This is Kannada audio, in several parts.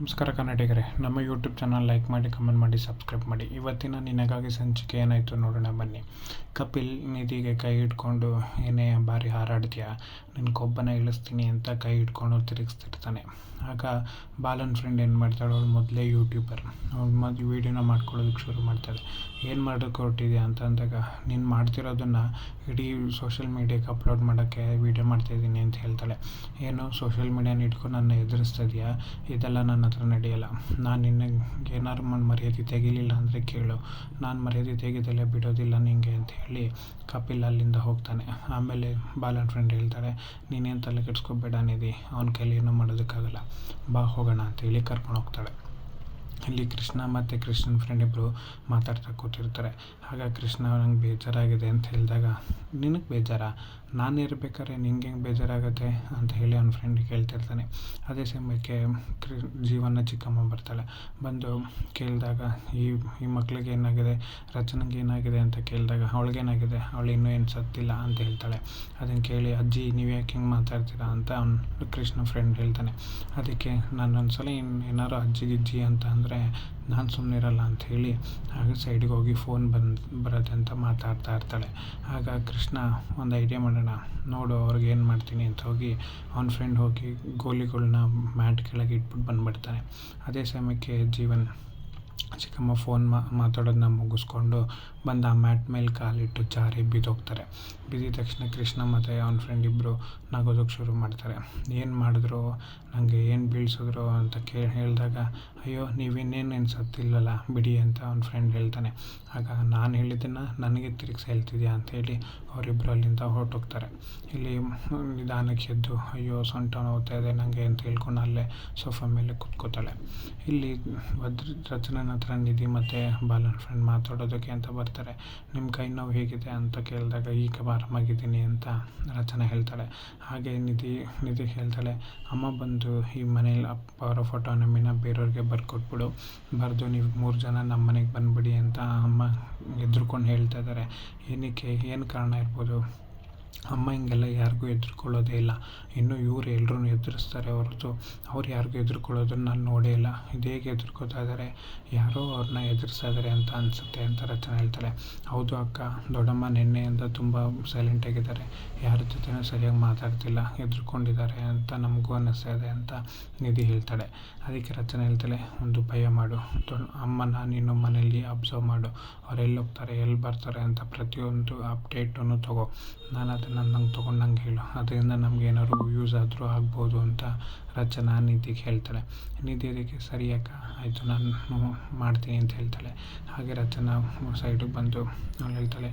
ನಮಸ್ಕಾರ ಕನ್ನಡಿಗರೇ, ನಮ್ಮ ಯೂಟ್ಯೂಬ್ ಚಾನಲ್ ಲೈಕ್ ಮಾಡಿ ಕಮೆಂಟ್ ಮಾಡಿ ಸಬ್ಸ್ಕ್ರೈಬ್ ಮಾಡಿ. ಇವತ್ತಿನ ನಿನಗಾಗಿ ಸಂಚಿಕೆ ಏನಾಯಿತು ನೋಡೋಣ ಬನ್ನಿ. ಕಪಿಲ್ ನಿಧಿಗೆ ಕೈ ಹಿಡ್ಕೊಂಡು, ಏನೇ ಬಾರಿ ಹಾರಾಡ್ತೀಯ? ನಿನ್ನ ಕೊಬ್ಬನ ಇಳಿಸ್ತೀನಿ ಅಂತ ಕೈ ಹಿಡ್ಕೊಂಡು ತಿರುಗಿಸ್ತಿರ್ತಾನೆ. ಆಗ ಬಾಲನ್ ಫ್ರೆಂಡ್ ಏನು ಮಾಡ್ತಾಳೆ? ಅವಳು ಮೊದಲೇ ಯೂಟ್ಯೂಬರ್ ಅವ್ಳು ಮೊದಲು ವೀಡಿಯೋನ ಮಾಡ್ಕೊಳ್ಳೋದಕ್ಕೆ ಶುರು ಮಾಡ್ತಾಳೆ. ಏನು ಮಾಡೋಕ್ಕೆ ಹೊರಟಿದ್ಯಾ? ಅಂತ ಅಂದಾಗ, ನೀನು ಮಾಡ್ತಿರೋದನ್ನು ಇಡೀ ಸೋಷಿಯಲ್ ಮೀಡಿಯಾಗೆ ಅಪ್ಲೋಡ್ ಮಾಡೋಕ್ಕೆ ವೀಡಿಯೋ ಮಾಡ್ತಾಯಿದ್ದೀನಿ ಅಂತ ಹೇಳ್ತಾಳೆ. ಏನು? ಸೋಷಿಯಲ್ ಮೀಡಿಯಾನ ಇಟ್ಕೊಂಡು ನನ್ನ ಎದುರಿಸ್ತಾ ಇದೆಯಾ? ಇದೆಲ್ಲ ನನ್ನ ಹತ್ರ ನಡೆಯಲ್ಲ. ನಾನು ನಿನಗೆ ಏನಾದ್ರು ಮಾಡಿ ಮರ್ಯಾದೆ ತೆಗಿಲಿಲ್ಲ ಅಂದರೆ ಕೇಳು. ನಾನು ಮರ್ಯಾದೆ ತೆಗೆದಲ್ಲೇ ಬಿಡೋದಿಲ್ಲ ನಿಂಗೆ ಅಂತ ಹೇಳಿ ಕಪಿಲ್ ಅಲ್ಲಿಂದ ಹೋಗ್ತಾನೆ. ಆಮೇಲೆ ಬಾಲನ್ ಫ್ರೆಂಡ್ ಹೇಳ್ತಾಳೆ, ನೀನೇನು ತಲೆ ಕೆಡಿಸ್ಕೋಬೇಡ ನಿಧಿ, ಅವ್ನ ಕೈಲಿ ಏನೂ ಮಾಡೋದಕ್ಕಾಗಲ್ಲ. ಬಾ, ಹೋಗೋಣ ಅಂತೇಳಿ ಕರ್ಕೊಂಡು ಹೋಗ್ತಾಳೆ. ಇಲ್ಲಿ ಕೃಷ್ಣ ಮತ್ತು ಕೃಷ್ಣನ ಫ್ರೆಂಡ್ ಇಬ್ಬರು ಮಾತಾಡ್ತಾ ಕೂತಿರ್ತಾರೆ. ಆಗ ಕೃಷ್ಣ ನಂಗೆ ಬೇಜಾರಾಗಿದೆ ಅಂತ ಹೇಳಿದಾಗ, ನಿನಗೆ ಬೇಜಾರ? ನಾನು ಇರ್ಬೇಕಾದ್ರೆ ನಿಂಗೆ ಹೆಂಗೆ ಬೇಜಾರಾಗುತ್ತೆ ಅಂತ ಹೇಳಿ ಅವ್ನ ಫ್ರೆಂಡಿಗೆ ಕೇಳ್ತಿರ್ತಾನೆ ಅದೇ ಸಮಯಕ್ಕೆ ಕ್ರಿ, ಜೀವನ ಚಿಕ್ಕಮ್ಮ ಬರ್ತಾಳೆ. ಬಂದು ಕೇಳಿದಾಗ ಈ ಈ ಮಕ್ಳಿಗೆ ಏನಾಗಿದೆ? ರಚನೆಗೆ ಏನಾಗಿದೆ ಅಂತ ಕೇಳಿದಾಗ ಅವಳಿಗೇನಾಗಿದೆ ಅವಳು ಇನ್ನೂ ಏನು ಸತ್ತಿಲ್ಲ ಅಂತ ಹೇಳ್ತಾಳೆ. ಅದನ್ನು ಕೇಳಿ, ಅಜ್ಜಿ, ನೀವು ಯಾಕೆ ಹೆಂಗೆ ಮಾತಾಡ್ತೀರಾ? ಅಂತ ಅವ್ನು ಕೃಷ್ಣ ಫ್ರೆಂಡ್ ಹೇಳ್ತಾನೆ. ಅದಕ್ಕೆ ನಾನು ಒಂದು ಸಲ ಇನ್ನು ಏನಾರು ಅಜ್ಜಿ, ಗಿಜ್ಜಿ ಅಂತ ಅಂದರೆ ನಾನು ಸುಮ್ಮನೆ ಇರಲ್ಲ ಅಂತ ಹೇಳಿ ಹಾಗೆ ಸೈಡಿಗೆ ಹೋಗಿ ಫೋನ್ ಬಂದು, ಬರುತ್ತೆ ಅಂತ ಮಾತಾಡ್ತಾ ಇರ್ತಾಳೆ. ಆಗ ಕೃಷ್ಣ ಒಂದು ಐಡಿಯಾ ಮಾಡೋಣ ನೋಡು ಅವ್ರಿಗೆ ಏನು ಮಾಡ್ತೀನಿ ಅಂತ ಹೋಗಿ ಅವ್ನ ಫ್ರೆಂಡ್ ಹೋಗಿ ಗೋಲಿಗಳನ್ನ ಮ್ಯಾಟ್ ಕೆಳಗೆ ಇಟ್ಬಿಟ್ಟು ಬಂದುಬಿಡ್ತಾನೆ. ಅದೇ ಸಮಯಕ್ಕೆ ಜೀವನ್ ಚಿಕ್ಕಮ್ಮ ಫೋನ್ ಮಾತಾಡೋದನ್ನ ಮುಗಿಸ್ಕೊಂಡು ಬಂದು ಆ ಮ್ಯಾಟ್ ಮೇಲೆ ಕಾಲಿಟ್ಟು ಜಾರಿ ಬಿದ್ದೋಗ್ತಾರೆ. ಬಿದ್ದಿದ ತಕ್ಷಣ ಕೃಷ್ಣ ಮತ್ತು ಅವನ ಫ್ರೆಂಡ್ ಇಬ್ಬರು ನಗೋದಕ್ಕೆ ಶುರು ಮಾಡ್ತಾರೆ. ಏನು ಮಾಡಿದ್ರು? ನನಗೆ ಏನು ಬೀಳ್ಸಿದ್ರು ಅಂತ ಕೇ ಹೇಳಿದಾಗ, ಅಯ್ಯೋ, ನೀವಿನ್ನೇನು ಸತ್ತಿಲ್ವಲ್ಲ ಬಿಡಿ ಅಂತ ಅವ್ನ ಫ್ರೆಂಡ್ ಹೇಳ್ತಾನೆ. ಆಗ ನಾನು ಹೇಳಿದ್ದನ್ನು ನನಗೆ ತಿರುಗಿಸಿ ಹೇಳ್ತಿದ್ಯಾ? ಅಂತೇಳಿ ಅವರಿಬ್ಬರು ಅಲ್ಲಿಂದ ಹೊರಟೋಗ್ತಾರೆ. ಇಲ್ಲಿ ನಿಧಾನಕ್ಕೆ ಎದ್ದು, ಅಯ್ಯೋ ಸೊಂಟ ನೋವ್ತಾ ಇದೆ ನನಗೆ ಅಂತ ಹೇಳ್ಕೊಂಡು ಅಲ್ಲೇ ಸೋಫಾ ಮೇಲೆ ಕೂತ್ಕೋತಾಳೆ. ಇಲ್ಲಿ ವಜ್ರ ರಚನನ ಹತ್ರ ನಿಧಿ ಮತ್ತು ಬಾಲನ್ ಫ್ರೆಂಡ್ ಮಾತಾಡೋದಕ್ಕೆ ಅಂತ ಬರ್ತಾರೆ. ನಿಮ್ಮ ಕೈ ನೋವು ಹೇಗಿದೆ ಅಂತ ಕೇಳಿದಾಗ ಈಗ ಆರಾಮಾಗಿದ್ದೀನಿ ಅಂತ ರಚನೆ ಹೇಳ್ತಾಳೆ. ಹಾಗೆ ನಿಧಿ ನಿಧಿ ಹೇಳ್ತಾಳೆ, ಅಮ್ಮ ಬಂದು ಈ ಮನೇಲಿ ಅಪ್ಪ ಅವರ ಫೋಟೋ ನಮ್ಮಿನ ಬೇರೆಯವ್ರಿಗೆ ಬರ್ಕೊಟ್ಬಿಡು. ಬರೆದು ನೀವು ಮೂರು ಜನ ನಮ್ಮ ಮನೆಗೆ ಬಂದುಬಿಡಿ ಅಂತ ಅಮ್ಮ ಎದ್ರುಕೊಂಡು ಹೇಳ್ತಾ ಇದ್ದಾರೆ ಏನಕ್ಕೆ, ಏನು ಕಾರಣ ಇರ್ಬೋದು? ಅಮ್ಮ ಹಿಂಗೆಲ್ಲ ಯಾರಿಗೂ ಹೆದ್ರಿಕೊಳ್ಳೋದೇ ಇಲ್ಲ. ಇನ್ನು ಇವ್ರು ಎಲ್ಲರೂ ಎದುರಿಸ್ತಾರೆ ಹೊರತು ಅವ್ರು ಯಾರಿಗೂ ಹೆದ್ರ್ಕೊಳ್ಳೋದನ್ನ ನಾನು ನೋಡೇ ಇಲ್ಲ. ಇದು ಹೇಗೆ ಹೆದ್ರ್ಕೋತಾ ಇದ್ದಾರೆ ಯಾರೋ ಅವ್ರನ್ನ ಎದುರಿಸ್ತಾ ಅಂತ ಅನಿಸುತ್ತೆ ಅಂತ ರಚನೆ ಹೇಳ್ತಾಳೆ. ಹೌದು ಅಕ್ಕ, ದೊಡ್ಡಮ್ಮ ನಿನ್ನೆಯಿಂದ ತುಂಬ ಸೈಲೆಂಟಾಗಿದ್ದಾರೆ ಯಾರ ಜೊತೆನೂ ಸರಿಯಾಗಿ ಮಾತಾಡ್ತಿಲ್ಲ. ಹೆದ್ರಿಕೊಂಡಿದ್ದಾರೆ ಅಂತ ನಮಗೂ ಅನ್ನಿಸ್ತಾ ಇದೆ ಅಂತ ನಿಧಿ ಹೇಳ್ತಾಳೆ. ಅದಕ್ಕೆ ರಚನೆ ಹೇಳ್ತಾಳೆ, ಒಂದು ಭಯ ಮಾಡು. ದೊಡ್ಡ ಅಮ್ಮನ ನೀನು ಮನೆಯಲ್ಲಿ ಅಬ್ಸರ್ವ್ ಮಾಡು. ಅವ್ರು ಎಲ್ಲಿ ಹೋಗ್ತಾರೆ ಎಲ್ಲಿ ಬರ್ತಾರೆ ಅಂತ ಪ್ರತಿಯೊಂದು ಅಪ್ಡೇಟನ್ನು ತಗೋ. ನಾನು ಅದನ್ನು ನಂಗೆ ತೊಗೊಂಡಂಗೆ ಹೇಳು. ಅದರಿಂದ ನಮ್ಗೆ ಏನಾದ್ರು ಯೂಸ್ ಆದರೂ ಆಗ್ಬೋದು ಅಂತ ರಚನಾ ನಿಧಿಗೆ ಹೇಳ್ತಾಳೆ. ನಿಧಿ ಅದಕ್ಕೆ ಸರಿ ಅಕ್ಕ, ಆಯಿತು, ನಾನು ಮಾಡ್ತೀನಿ ಅಂತ ಹೇಳ್ತಾಳೆ. ಹಾಗೆ ರಚನಾ ಸೈಡಿಗೆ ಬಂದು ಅವಳು ಹೇಳ್ತಾಳೆ,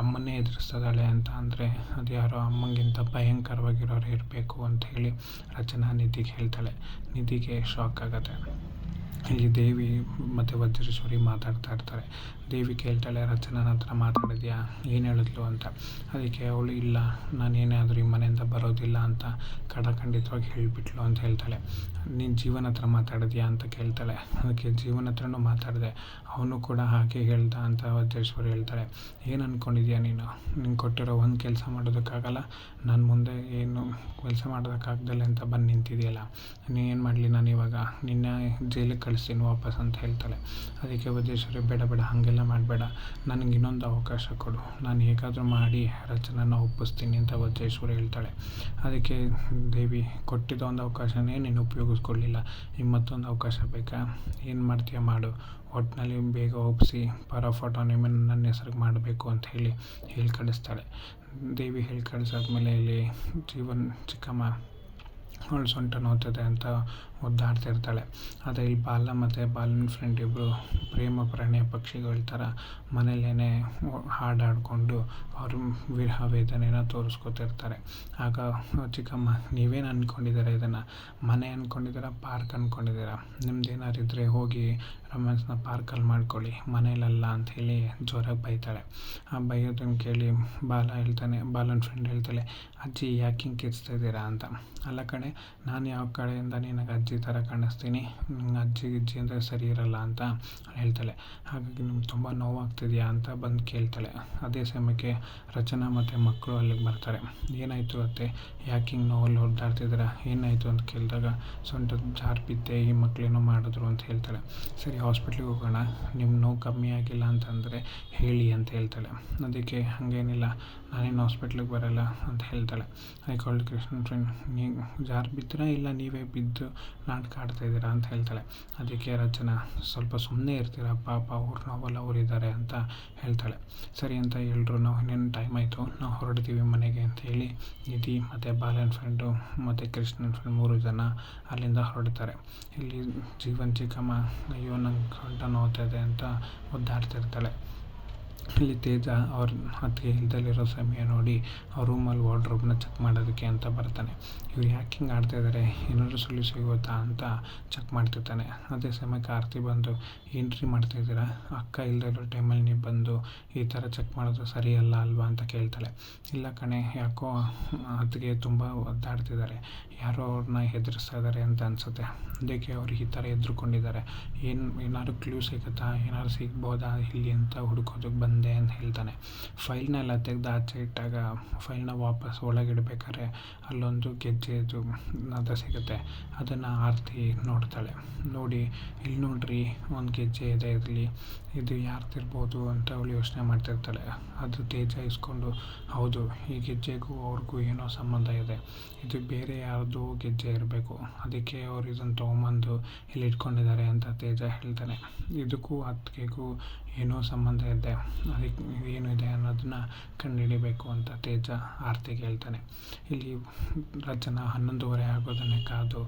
ಅಮ್ಮನ್ನೇ ಎದುರಿಸ್ತದಾಳೆ ಅಂತ ಅಂದರೆ ಅದು ಯಾರೋ ಅಮ್ಮಂಗಿಂತ ಭಯಂಕರವಾಗಿರೋರು ಇರಬೇಕು ಅಂತ ಹೇಳಿ ರಚನಾ ನಿಧಿಗೆ ಹೇಳ್ತಾಳೆ. ನಿಧಿಗೆ ಶಾಕ್ ಆಗುತ್ತೆ. ಇಲ್ಲಿ ದೇವಿ ಮತ್ತು ವಜ್ರೇಶ್ವರಿ ಮಾತಾಡ್ತಾ ಇರ್ತಾರೆ. ದೇವಿ ಕೇಳ್ತಾಳೆ ರಚನನ ಹತ್ರ ಮಾತಾಡಿದ್ಯಾ? ಏನು ಹೇಳಿದ್ಲು ಅಂತ. ಅದಕ್ಕೆ ಅವಳು, ಇಲ್ಲ ನಾನು ಏನೇ ಆದರೂ ಈ ಮನೆಯಿಂದ ಬರೋದಿಲ್ಲ ಅಂತ ಖಡಖಂಡಿತವಾಗಿ ಹೇಳಿಬಿಟ್ಲು ಅಂತ ಹೇಳ್ತಾಳೆ. ನೀನು ಜೀವನ ಹತ್ರ ಮಾತಾಡಿದ್ಯಾ ಅಂತ ಕೇಳ್ತಾಳೆ. ಅದಕ್ಕೆ ಜೀವನ ಹತ್ರನೂ ಮಾತಾಡಿದೆ. ಅವನು ಕೂಡ ಹಾಗೆ ಹೇಳ್ದ ಅಂತ ವಜ್ರೇಶ್ವರಿ ಹೇಳ್ತಾಳೆ. ಏನು ಅಂದ್ಕೊಂಡಿದ್ಯಾ ನೀನು? ನಿಂಗೆ ಕೊಟ್ಟಿರೋ ಒಂದು ಕೆಲಸ ಮಾಡೋದಕ್ಕಾಗಲ್ಲ. ನಾನು ಮುಂದೆ ಏನು ಕೆಲಸ ಮಾಡೋದಕ್ಕಾಗ್ದಲ್ಲ ಅಂತ ಬಂದು ನಿಂತಿದೆಯಲ್ಲ. ನೀನು ಏನು ಮಾಡಲಿ ನಾನು ಇವಾಗ? ನಿನ್ನ ಜೈಲಿಗೆ ಕಳಿಸ್ತೀನಿ ವಾಪಸ್ ಅಂತ ಹೇಳ್ತಾಳೆ. ಅದಕ್ಕೆ ವಜ್ರೇಶ್ವರಿ ಬೇಡ ಬೇಡ, ಹಾಗೆಲ್ಲ ಮಾಡಬೇಡ. ನನಗೆ ಇನ್ನೊಂದು ಅವಕಾಶ ಕೊಡು. ನಾನು ಹೇಗಾದರೂ ಮಾಡಿ ರಚನನ ಒಪ್ಪಿಸ್ತೀನಿ ಅಂತ ವಜ್ರೇಶ್ವರಿ ಹೇಳ್ತಾಳೆ. ಅದಕ್ಕೆ ದೇವಿ, ಕೊಟ್ಟಿದ್ದ ಒಂದು ಅವಕಾಶನೇ ನೀನು ಉಪಯೋಗಿಸ್ಕೊಳ್ಳಿಲ್ಲ. ನಿಮ್ಮ ಮತ್ತೊಂದು ಅವಕಾಶ ಬೇಕಾ? ಏನು ಮಾಡ್ತೀಯ ಮಾಡು. ಒಟ್ಟಿನಲ್ಲಿ ಬೇಗ ಒಪ್ಪಿಸಿ, ಪರ ಫೋಟೋ ನಿಮ್ಮನ್ನು ನನ್ನ ಹೆಸ್ರಿಗೆ ಮಾಡಬೇಕು ಅಂತ ಹೇಳಿ ಹೇಳಿ ಕಳಿಸ್ತಾಳೆ. ದೇವಿ ಹೇಳಿ ಕಳಿಸಾದ್ಮೇಲೆ ಇಲ್ಲಿ ಜೀವನ್ ಚಿಕ್ಕಮ್ಮ, ಅವಳು ಸೊಂಟ ಅಂತ ಒದ್ದಾಡ್ತಿರ್ತಾಳೆ ಆದರೆ ಇಲ್ಲಿ ಬಾಲ ಮತ್ತು ಬಾಲನ ಫ್ರೆಂಡ್ ಇಬ್ಬರು ಪ್ರೇಮ ಪ್ರಣಯ ಪಕ್ಷಿಗಳ ಥರ ಮನೇಲೇ ಹಾಡಾಡಿಕೊಂಡು ಅವರು ವಿರಹ ವೇದನೆನ ತೋರಿಸ್ಕೊತಿರ್ತಾರೆ ಆಗ ಚಿಕ್ಕಮ್ಮ, ನೀವೇನು ಅಂದ್ಕೊಂಡಿದ್ದೀರ ಇದನ್ನು? ಮನೆ ಅಂದ್ಕೊಂಡಿದ್ದೀರ ಪಾರ್ಕ್ ಅಂದ್ಕೊಂಡಿದ್ದೀರ ನಿಮ್ದು ಏನಾದ್ರು ಇದ್ದರೆ ಹೋಗಿ ರೊಮ್ಯಾನ್ಸ್ನ ಪಾರ್ಕಲ್ಲಿ ಮಾಡ್ಕೊಳ್ಳಿ ಮನೇಲಲ್ಲ ಹೇಳಿ ಜೋರಾಗಿ ಬೈತಾಳೆ. ಆ ಬೈಯೋದನ್ನು ಕೇಳಿ ಬಾಲ ಹೇಳ್ತಾನೆ, ಬಾಲನ ಫ್ರೆಂಡ್ ಹೇಳ್ತಾಳೆ, ಅಜ್ಜಿ, ಯಾಕೆ ಹಿಂಗೆ ಕಿರ್ಚ್ತಾ ಇದ್ದೀರಾ? ಅಂತ. ಅಲ್ಲ ಕಡೆ ನಾನು ಯಾವ ಕಡೆಯಿಂದ ನಿನಗೆ ಅಜ್ಜಿ ಥರ ಕಾಣಿಸ್ತೀನಿ. ಅಜ್ಜಿ ಗಿಜ್ಜಿ ಅಂದರೆ ಸರಿ ಇರಲ್ಲ ಅಂತ ಹೇಳ್ತಾಳೆ. ಹಾಗಾಗಿ ನಿಮ್ಗೆ ತುಂಬ ನೋವಾಗ್ತಿದೆಯಾ ಅಂತ ಬಂದು ಕೇಳ್ತಾಳೆ. ಅದೇ ಸಮಯಕ್ಕೆ ರಚನಾ ಮತ್ತು ಮಕ್ಕಳು ಅಲ್ಲಿಗೆ ಬರ್ತಾರೆ. ಏನಾಯಿತು ಅತ್ತೆ? ಯಾಕೆ ಹಿಂಗೆ ನೋವಲ್ಲಿ ಒದ್ದಾಡ್ತಿದ್ದೀರಾ ಏನಾಯಿತು ಅಂತ ಕೇಳಿದಾಗ ಸೊಂಟ ಜಾರು ಬಿದ್ದೆ ಈ ಮಕ್ಕಳೇನೋ ಮಾಡಿದ್ರು ಅಂತ ಹೇಳ್ತಾಳೆ. ಸರಿ ಹಾಸ್ಪಿಟ್ಲಿಗೆ ಹೋಗೋಣ. ನಿಮ್ಮ ನೋವು ಕಮ್ಮಿ ಆಗಿಲ್ಲ ಅಂತಂದರೆ ಹೇಳಿ ಅಂತ ಹೇಳ್ತಾಳೆ. ಅದಕ್ಕೆ ಹಾಗೇನಿಲ್ಲ, ನಾನೇನು ಹಾಸ್ಪಿಟ್ಲಿಗೆ ಬರಲ್ಲ ಅಂತ ಹೇಳ್ತಾಳೆ. ಐ ಕಾಲ್ಡ್ ಕೃಷ್ಣ ಫ್ರೆಂಡ್ ನೀವು ಜಾರು ಬಿದ್ದರೆ ಇಲ್ಲ ನೀವೇ ಬಿದ್ದು ನಾಟಕ ಆಡ್ತಾಯಿದ್ದೀರಾ ಅಂತ ಹೇಳ್ತಾಳೆ. ಅದಕ್ಕೆ ರಚನಾ, ಸ್ವಲ್ಪ ಸುಮ್ಮನೆ ಇರ್ತೀರ? ಪಾಪ ಅವ್ರು ನೋವಲ್ಲ ಅವರಿದ್ದಾರೆ ಅಂತ ಹೇಳ್ತಾಳೆ. ಸರಿ ಅಂತ ಹೇಳ್ರು ನಾವು ಇನ್ನೇನು ಟೈಮ್ ಆಯಿತು? ನಾವು ಹೊರಡ್ತೀವಿ ಮನೆಗೆ ಅಂತ ಹೇಳಿ ನಿಧಿ ಮತ್ತು ಬಾಲನ್ ಫ್ರೆಂಡು ಮತ್ತು ಕೃಷ್ಣನ್ ಫ್ರೆಂಡ್ ಮೂರು ಜನ ಅಲ್ಲಿಂದ ಹೊರಡ್ತಾರೆ. ಇಲ್ಲಿ ಜೀವನ್ ಚಿಕ್ಕಮ್ಮ, ಅಯ್ಯೋ, ನಂಗೆ ಸೊಂಟ ನೋವ್ತಾಯಿದೆ ಅಂತ ಒದ್ದಾಡ್ತಿರ್ತಾಳೆ. ಇಲ್ಲಿ ತೇಜ ಅವ್ರ ಅತ್ತಿಗೆ ಇಲ್ದಲ್ಲಿರೋ ಸಮಯ ನೋಡಿ ಅವ್ರ ರೂಮಲ್ಲಿ ವಾರ್ಡ್ರೋಬ್ನ ಚೆಕ್ ಮಾಡೋದಕ್ಕೆ ಅಂತ ಬರ್ತಾನೆ. ಇವ್ರು ಯಾಕೆ ಹಿಂಗೆ ಆಡ್ತಾಯಿದ್ದಾರೆ ಏನಾದರೂ ಸುಳ್ಳು ಸಿಗುತ್ತಾ ಅಂತ ಚೆಕ್ ಮಾಡ್ತಿರ್ತಾನೆ. ಅದೇ ಸಮಯಕ್ಕೆ ಆರತಿ ಬಂದು, ಏನ್ರಿ ಮಾಡ್ತಾಯಿದ್ದೀರಾ ಅಕ್ಕ ಇಲ್ದಿರೋ ಟೈಮಲ್ಲಿ ನೀವು ಬಂದು ಈ ಥರ ಚೆಕ್ ಮಾಡೋದು ಸರಿಯಲ್ಲ ಅಲ್ವಾ? ಅಂತ ಕೇಳ್ತಾಳೆ. ಇಲ್ಲ ಕಣೆ, ಯಾಕೋ ಅತ್ತಿಗೆ ತುಂಬ ಒದ್ದಾಡ್ತಿದ್ದಾರೆ ಯಾರೋ ಅವ್ರನ್ನ ಹೆದರಿಸ್ತಾ ಇದ್ದಾರೆ ಅಂತ ಅನಿಸುತ್ತೆ. ಅದಕ್ಕೆ ಅವ್ರು ಈ ಥರ ಎದ್ರುಕೊಂಡಿದ್ದಾರೆ ಏನು, ಏನಾದ್ರು ಕ್ಲೂ ಸಿಗುತ್ತಾ? ಏನಾದ್ರು ಸಿಗ್ಬೋದಾ ಇಲ್ಲಿ? ಅಂತ ಹುಡುಕೋದಕ್ಕೆ ಬಂದೆ ಅಂತ ಹೇಳ್ತಾನೆ. ಫೈಲ್ನೆಲ್ಲ ತೆಗೆದು ಆಚೆ ಇಟ್ಟಾಗ ಫೈಲ್ನ ವಾಪಸ್ ಒಳಗಿಡ್ಬೇಕಾದ್ರೆ ಅಲ್ಲೊಂದು ಗೆಜ್ಜೆದು ನದ ಸಿಗುತ್ತೆ. ಅದನ್ನು ಆರತಿ ನೋಡ್ತಾಳೆ. ನೋಡಿ, ಇಲ್ಲಿ ನೋಡ್ರಿ, ಒಂದು ಗೆಜ್ಜೆ ಇದೆ ಇರಲಿ ಇದು ಯಾರ್ತಿರ್ಬೋದು ಅಂತ ಅವಳು ಯೋಚನೆ ಮಾಡ್ತಿರ್ತಾಳೆ. ಅದು ತೇಜ ಇಸ್ಕೊಂಡು ಹೌದು, ಈ ಗೆಜ್ಜೆಗೂ ಅವ್ರಿಗೂ ಏನೋ ಸಂಬಂಧ ಇದೆ. ಇದು ಬೇರೆ ಯಾರ್ದು ಗೆಜ್ಜೆ ಇರಬೇಕು. ಅದಕ್ಕೆ ಅವ್ರು ಇದನ್ನು ತೊಗೊಂಬಂದು ಇಲ್ಲಿ ಇಟ್ಕೊಂಡಿದ್ದಾರೆ ಅಂತ ತೇಜ ಹೇಳ್ತಾನೆ. ಇದಕ್ಕೂ ಅತ್ತಿಗೆಗೂ ಏನೋ ಸಂಬಂಧ ಇದೆ, ಅದಕ್ಕೆ ಏನು ಇದೆ ಅನ್ನೋದನ್ನ ಕಂಡುಹಿಡಿಬೇಕು ಅಂತ ತೇಜ ಆರ್ತಿ ಹೇಳ್ತಾನೆ. ಇಲ್ಲಿ ರಚನಾ ಹನ್ನೊಂದುವರೆ ಆಗೋದನ್ನೇ ಕಾದು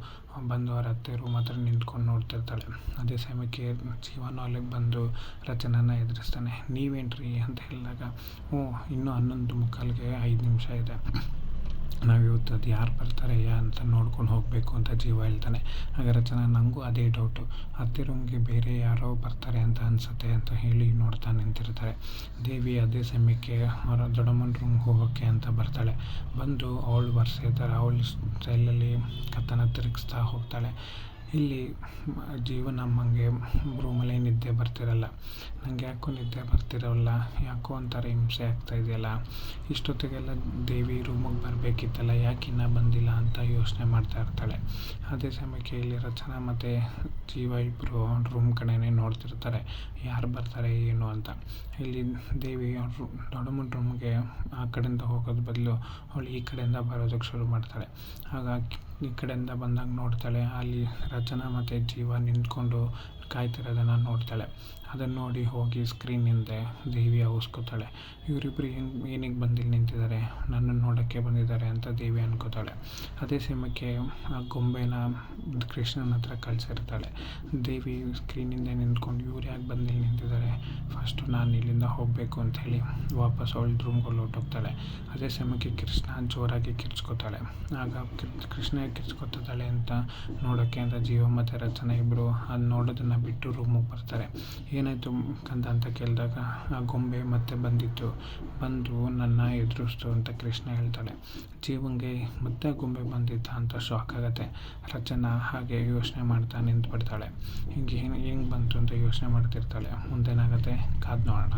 ಬಂದು ಅವ್ರ ಅತ್ತೆ ರೂಮ್ ನಿಂತ್ಕೊಂಡು ನೋಡ್ತಿರ್ತಾಳೆ. ಅದೇ ಸಮಯಕ್ಕೆ ಜೀವನ ಅಲ್ಲಿಗೆ ಬಂದು ರಚನನ ಎದುರಿಸ್ತಾನೆ. ನೀವೇನ್ರಿ ಅಂತ ಹೇಳಿದಾಗ ಹ್ಞೂ ಇನ್ನೂ ಹನ್ನೊಂದು ಮುಕ್ಕಾಲಿಗೆ ಐದು ನಿಮಿಷ ಇದೆ. ನಾವು ಇವತ್ತು ಅದು ಯಾರು ಬರ್ತಾರೆ, ಯಾ ಅಂತ ನೋಡ್ಕೊಂಡು ಹೋಗಬೇಕು ಅಂತ ಜೀವ ಹೇಳ್ತಾನೆ. ಆಗ ರಚನಾ ನನಗೂ ಅದೇ ಡೌಟು ಅದೇ ರೂಮ್ಗೆ ಬೇರೆ ಯಾರೋ ಬರ್ತಾರೆ ಅಂತ ಅನಿಸುತ್ತೆ ಅಂತ ಹೇಳಿ ನೋಡ್ತಾ ನಿಂತಿರ್ತಾರೆ. ದೇವಿ ಅದೇ ಸಮಯಕ್ಕೆ ಅವರ ದೊಡ್ಡಮ್ಮನ ರೂಮ್ಗೆ ಹೋಗೋಕ್ಕೆ ಅಂತ ಬರ್ತಾಳೆ. ಬಂದು ಅವಳು ಬರ್ಸಿರ್ತಾರೆ ಅವಳು ಸ್ಟೈಲಲ್ಲಿ ಕತ್ತನ ತಿರುಗಿಸ್ತಾ ಹೋಗ್ತಾಳೆ. ಇಲ್ಲಿ ಜೀವನ ನಮ್ಮಂಗೆ ರೂಮಲ್ಲೇ ನಿದ್ದೆ ಬರ್ತಿರಲ್ಲ. ನನಗೆ ಯಾಕೋ ನಿದ್ದೆ ಬರ್ತಿರೋಲ್ಲ? ಯಾಕೋ ಒಂಥರ ಹಿಂಸೆ ಆಗ್ತಾ ಇದೆಯಲ್ಲ? ಇಷ್ಟೊತ್ತಿಗೆಲ್ಲ ದೇವಿ ರೂಮಿಗೆ ಬರಬೇಕಿತ್ತಲ್ಲ, ಯಾಕೆ ಇನ್ನೂ ಬಂದಿಲ್ಲ ಅಂತ ಯೋಚನೆ ಮಾಡ್ತಾ ಇರ್ತಾಳೆ. ಅದೇ ಸಮಯಕ್ಕೆ ಇಲ್ಲಿ ರಚನಾ ಮತ್ತು ಜೀವ ಇಬ್ಬರು ರೂಮ್ ಕಡೆನೇ ನೋಡ್ತಿರ್ತಾರೆ. ಯಾರು ಬರ್ತಾರೆ, ಏನು ಅಂತ. ಇಲ್ಲಿ ದೇವಿ ಅವ್ರ ದೊಡ್ಡಮ್ಮನ ರೂಮ್ಗೆ ಆ ಕಡೆಯಿಂದ ಹೋಗೋದು ಬದಲು ಅವಳು ಈ ಕಡೆಯಿಂದ ಬರೋದಕ್ಕೆ ಶುರು ಮಾಡ್ತಾಳೆ. ಹಾಗಾಗಿ ಈ ಕಡೆಯಿಂದ ಬಂದಾಗ ನೋಡ್ತಾಳೆ, ಅಲ್ಲಿ ರಚನಾ ಮತ್ತು ಜೀವ ನಿಂತ್ಕೊಂಡು ಕಾಯ್ತಿರೋದನ್ನು ನೋಡ್ತಾಳೆ. ಅದನ್ನು ನೋಡಿ ಹೋಗಿ ಸ್ಕ್ರೀನ್ ಹಿಂದೆ ದೇವಿ ಅವಸ್ಕೋತಾಳೆ. ಇವರಿಬ್ಬರು ಹೆಂಗೆ, ಏನಿಗೆ ಬಂದಿಲ್ಲಿ ನಿಂತಿದ್ದಾರೆ ನನ್ನನ್ನು ನೋಡೋಕ್ಕೆ ಬಂದಿದ್ದಾರೆ ಅಂತ ದೇವಿ ಅನ್ಕೋತಾಳೆ. ಅದೇ ಸಮಯಕ್ಕೆ ಆ ಗೊಂಬೆನ ಕೃಷ್ಣನ ಹತ್ರ ಕಳಿಸಿರ್ತಾಳೆ. ದೇವಿ ಸ್ಕ್ರೀನಿಂದ ನಿಂತ್ಕೊಂಡು, ಇವ್ರು ಯಾಕೆ ಬಂದಿಲ್ಲ ಫಸ್ಟು ನಾನು ಇಲ್ಲಿಂದ ಹೋಗಬೇಕು ಅಂತ ಹೇಳಿ ವಾಪಸ್ ಅವಳು ರೂಮ್ಗೆ ಹೊರಟೋಗ್ತಾಳೆ. ಅದೇ ಸಮಯಕ್ಕೆ ಕೃಷ್ಣ ಜೋರಾಗಿ ಕಿರ್ಚ್ಕೋತಾಳೆ. ಆಗ ಕೃಷ್ಣ ಕಿರ್ಚ್ಕೊತಾಳೆ ಅಂತ ನೋಡೋಕ್ಕೆ ಅಂತ ಜೀವ ಮತ್ತು ರಚನಾ ಇಬ್ಬರು ಅದು ನೋಡೋದನ್ನು ಬಿಟ್ಟು ರೂಮಿಗೆ ಬರ್ತಾರೆ. ಏನಾಯಿತು ಕಂದ ಅಂತ ಕೇಳಿದಾಗ, ಆ ಗೊಂಬೆ ಮತ್ತೆ ಬಂದಿತ್ತು. ಬಂದು ನನ್ನ ಎದುರಿಸ್ತು ಅಂತ ಕೃಷ್ಣ ಹೇಳ್ತಾಳೆ. ಜೀವಂಗೆ ಮತ್ತೆ ಗೊಂಬೆ ಬಂದಿತ್ತ ಅಂತ ಶಾಕ್ ಆಗುತ್ತೆ. ರಚನಾ ಹಾಗೆ ಯೋಚನೆ ಮಾಡ್ತಾ ನಿಂತು ಹಿಂಗೆ ಹಿಂಗೆ ಹೆಂಗೆ ಬಂತು ಅಂತ ಯೋಚನೆ ಮಾಡ್ತಿರ್ತಾಳೆ. ಮುಂದೇನಾಗುತ್ತೆ? ಕಾದು ನೋಡೋಣ